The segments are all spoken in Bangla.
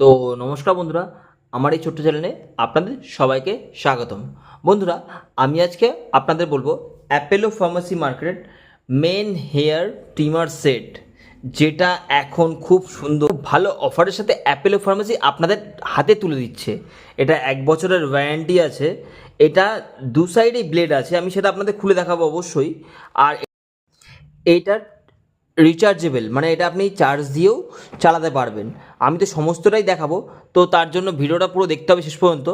তো নমস্কার বন্ধুরা, আমার এই ছোট্ট চ্যানেলে আপনাদের সবাইকে স্বাগতম। বন্ধুরা, আমি আজকে আপনাদের বলব Apollo pharmacy market men hair trimmer set যেটা এখন খুব সুন্দর, ভালো অফারের সাথে অ্যাপেলো ফার্মাসি আপনাদের হাতে তুলে দিচ্ছে। এটা এক বছরের ওয়ারেন্টি আছে, এটা দু সাইডেই ব্লেড আছে, আমি সেটা আপনাদের খুলে দেখাবো অবশ্যই। আর এইটার রিচার্জেবল মানে এটা আপনি চার্জ দিয়েও চালাতে পারবেন। আমি তো সমস্তটাই দেখাবো, তো তার জন্য ভিডিওটা পুরো দেখতে হবে শেষ পর্যন্ত।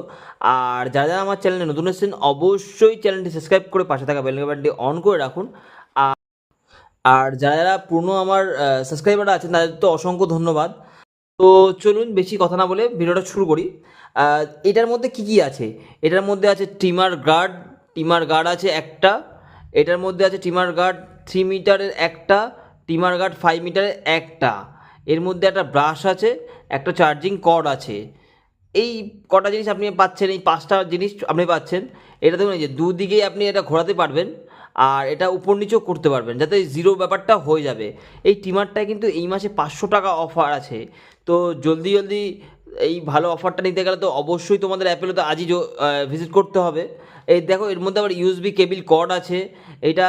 আর যারা যারা আমার চ্যানেলে নতুন এসেছেন, অবশ্যই চ্যানেলটি সাবস্ক্রাইব করে পাশে থাকা বেল বাটনটি অন করে রাখুন। আর যারা যারা পুরনো আমার সাবস্ক্রাইবার আছেন, তাদের তো অসংখ্য ধন্যবাদ। তো চলুন বেশি কথা না বলে ভিডিওটা শুরু করি। এটার মধ্যে কি কি আছে? এটার মধ্যে আছে টিমার গার্ড টিমার গার্ড আছে একটা। এটার মধ্যে আছে টিমার গার্ড থ্রি মিটারের একটা। টিমার গার্ড ফাইভ মিটারের একটা। এর মধ্যে একটা ব্রাশ আছে, একটা চার্জিং কর্ড আছে। এই কটা জিনিস আপনি পাচ্ছেন, এই পাঁচটা জিনিস আপনি পাচ্ছেন, এটা দেখুন যে দুদিকেই আপনি এটা ঘোরাতে পারবেন আর এটা উপর নিচেও করতে পারবেন, যাতে জিরো ব্যাপারটা হয়ে যাবে। এই টিমারটায় কিন্তু এই মাসে পাঁচশো টাকা অফার আছে। তো জলদি জলদি এই ভালো অফারটা নিতে গেলে তো অবশ্যই তোমাদের অ্যাপেলে তো আজই ভিজিট করতে হবে। এই দেখো এর মধ্যে আবার ইউএসবি কেবিল কর্ড আছে। এটা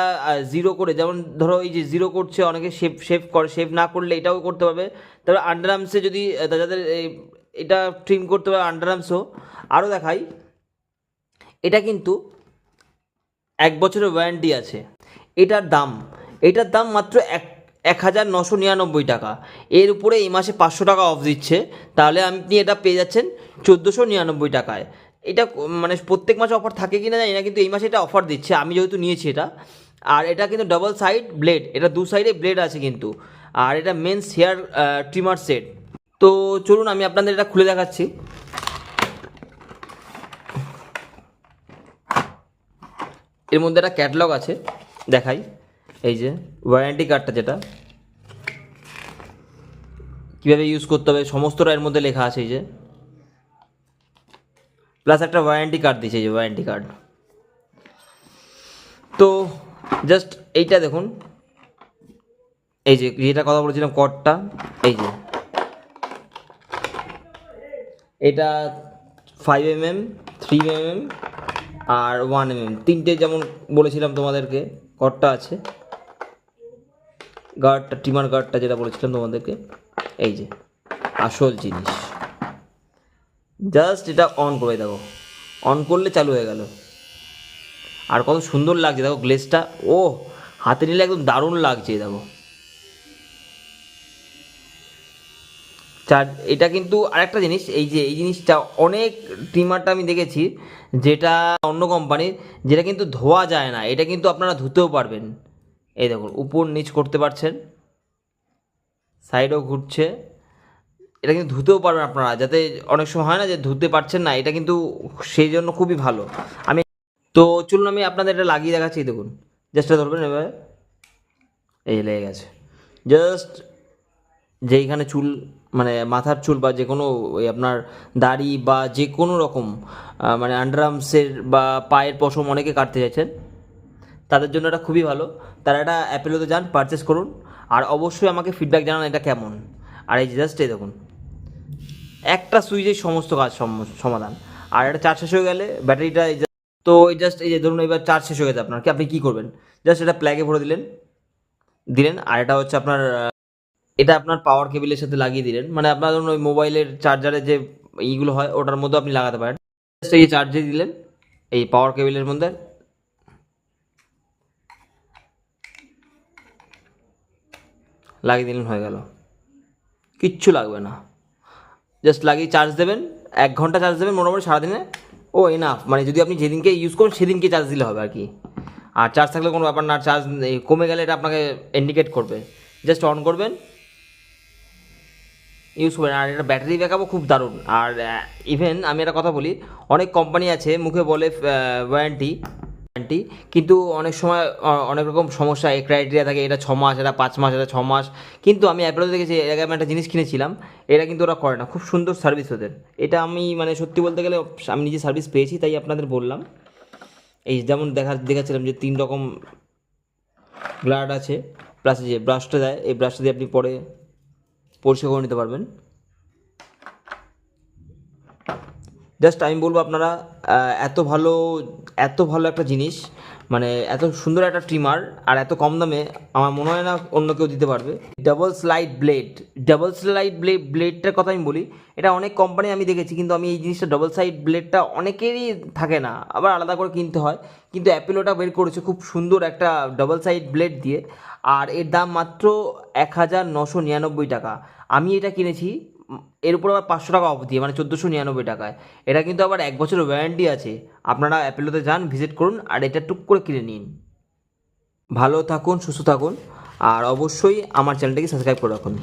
জিরো করে যেমন ধরো এই যে জিরো করছে অনেকে শেপ শেপ করে শেপ না করলে এটাও করতে পারবে। তারপরে আন্ডারআর্মসে যদি আহ, যাদের এটা ট্রিম করতে পারে আন্ডারআর্মসও আরও দেখাই এটা কিন্তু এক বছরের ওয়ারেন্টি আছে। এটার দাম এটার দাম মাত্র এক এক হাজার নশো নিরানব্বই টাকা। এর উপরে এই মাসে পাঁচশো টাকা অফ দিচ্ছে। তাহলে আপনি এটা পেয়ে যাচ্ছেন চোদ্দোশো নিরানব্বই টাকায়। এটা মানে প্রত্যেক মাসে অফার থাকে কি না জানি না, কিন্তু এই মাসে এটা অফার দিচ্ছে। আমি যেহেতু নিয়েছি এটা। আর এটা কিন্তু ডাবল সাইড ব্লেড এটা দু সাইডে ব্লেড আছে কিন্তু। আর এটা মেন্স হেয়ার ট্রিমার সেট তো চলুন, আমি আপনাদের এটা খুলে দেখাচ্ছি। এর মধ্যে একটা ক্যাটলগ আছে, দেখাই। এই যে ওয়ারেন্টি কার্ডটা যেটা, কীভাবে ইউজ করতে হবে, সমস্তটা এর মধ্যে লেখা আছে এই যে। প্লাস একটা ওয়ারেন্টি কার্ড দিয়েছে এই যে ওয়ারেন্টি কার্ড তো জাস্ট এইটা দেখুন। এই যে, যেটা কথা বলেছিলাম কর্ডটা এই যে। এটা five M M three M M আর ওয়ান এম এম তিনটে যেমন বলেছিলাম তোমাদেরকে কর্ডটা আছে। গার্ডটা টিমার গার্ডটা যেটা বলেছিলাম তোমাদেরকে, এই যে, আসল জিনিস। জাস্ট এটা অন করে দেখো। অন করলে চালু হয়ে গেল। আর কত সুন্দর লাগছে, দেখো গ্লেসটা ও, হাতে নিলে একদম দারুণ লাগছে দেখো। চার, এটা কিন্তু আরেকটা জিনিস, এই যে, এই জিনিসটা অনেক ট্রিমারটা আমি দেখেছি, যেটা অন্য কোম্পানির যেটা কিন্তু ধোয়া যায় না, এটা কিন্তু আপনারা ধুতেও পারবেন। এই দেখুন, উপর নিচ করতে পারছেন সাইডেও ঘুরছে। এটা কিন্তু ধুতেও পারবেন আপনারা, যাতে অনেক সময় হয় না যে ধুতে পারছেন না, এটা কিন্তু সেই জন্য খুবই ভালো। আমি তো চলুন, আমি আপনাদের এটা লাগিয়ে দেখাচ্ছি দেখুন। জাস্ট ধরবেন এবার এই লেগে গেছে। জাস্ট যেইখানে চুল মানে মাথার চুল বা যে কোনো, ওই আপনার দাড়ি বা যে কোনো রকম মানে আন্ডারআর্মসের বা পায়ের পশম অনেকে কাটতে চাইছেন তাদের জন্য এটা খুবই ভালো। তারা এটা অ্যাপেলোতে যান পারচেস করুন। আর অবশ্যই আমাকে ফিডব্যাক জানান এটা কেমন। আর এই জাস্ট এই দেখুন, একটা সুইচের সমস্ত কাজ সম- সমাধান। আর এটা চার্জ শেষ হয়ে গেলে ব্যাটারিটা এই তো এই জাস্ট এই যে ধরুন এবার চার্জ শেষ হয়ে গেছে আপনার। কি আপনি কী করবেন? জাস্ট এটা প্ল্যাগে ভরে দিলেন দিলেন। আর এটা হচ্ছে আপনার, এটা আপনার পাওয়ার কেবিলের সাথে লাগিয়ে দিলেন। মানে আপনার ধরুন ওই মোবাইলের চার্জারের যে ইগুলো হয়, ওটার মধ্যে আপনি লাগাতে পারেন। জাস্ট এই চার্জে দিলেন, এই পাওয়ার কেবিলের মধ্যে। লাগিয়ে দিলেন, হয়ে গেল। কিচ্ছু লাগবে না। জাস্ট লাগিয়ে চার্জ দেবেন, এক ঘণ্টা চার্জ দেবেন, মোটামুটি সারাদিনে। ও এনাফ মানে যদি আপনি যেদিনকে ইউজ করেন, সেদিনকে চার্জ দিলে হবে আর কি। আর চার্জ থাকলে কোনো ব্যাপার না চার্জ কমে গেলে এটা আপনাকে ইন্ডিকেট করবে। জাস্ট অন করবেন। ইউজ করবেন। আর এটা ব্যাটারি ব্যাকআপও খুব দারুণ। আর ইভেন আমি একটা কথা বলি, অনেক কোম্পানি আছে, মুখে বলে ওয়ারেন্টি ওয়ারেন্টি কিন্তু অনেক সময় অনেক রকম সমস্যা, এই ক্রাইটেরিয়া থাকে, এটা ছ মাস এটা পাঁচ মাস এটা ছ মাস কিন্তু আমি অ্যাপেলো দেখেছি এর আগে আমি একটা জিনিস কিনেছিলাম, এটা কিন্তু ওরা করে না, খুব সুন্দর সার্ভিস ওদের। এটা আমি মানে সত্যি বলতে গেলে, আমি নিজে সার্ভিস পেয়েছি, তাই আপনাদের বললাম। এই যেমন দেখা, দেখাচ্ছিলাম যে, তিন রকম গ্লাড আছে প্লাস যে ব্রাশটা দেয়, এই ব্রাশটা দিয়ে আপনি পরে পরিষ্কার করে নিতে পারবেন। জাস্ট আমি বলব আপনারা এত ভালো এত ভালো একটা জিনিস মানে এত সুন্দর একটা ট্রিমার আর এত কম দামে আমার মনে হয় না অন্য কেউ দিতে পারবে। Double slide blade double slide blade ব্লেডটার কথা আমি বলি, এটা অনেক কোম্পানি আমি দেখেছি, কিন্তু আমি এই জিনিসটা ডাবল সাইড ব্লেডটা অনেকেরই থাকে না, আবার আলাদা করে কিনতে হয়, কিন্তু অ্যাপেলোটা বের করেছে খুব সুন্দর একটা ডাবল সাইড ব্লেড দিয়ে, আর এর দাম মাত্র এক হাজার নশো নিরানব্বই টাকা। আমি এটা কিনেছি এর উপর আবার পাঁচশো টাকা অফ দিয়ে মানে চোদ্দোশো নিরানব্বই টাকায়। এটা কিন্তু আবার এক বছরের ওয়ারেন্টি আছে। আপনারা অ্যাপেলোতে যান ভিজিট করুন, আর এটা টুক করে কিনে নিন। ভালো থাকুন, সুস্থ থাকুন, আর অবশ্যই আমার চ্যানেলটাকে সাবস্ক্রাইব করে রাখুন।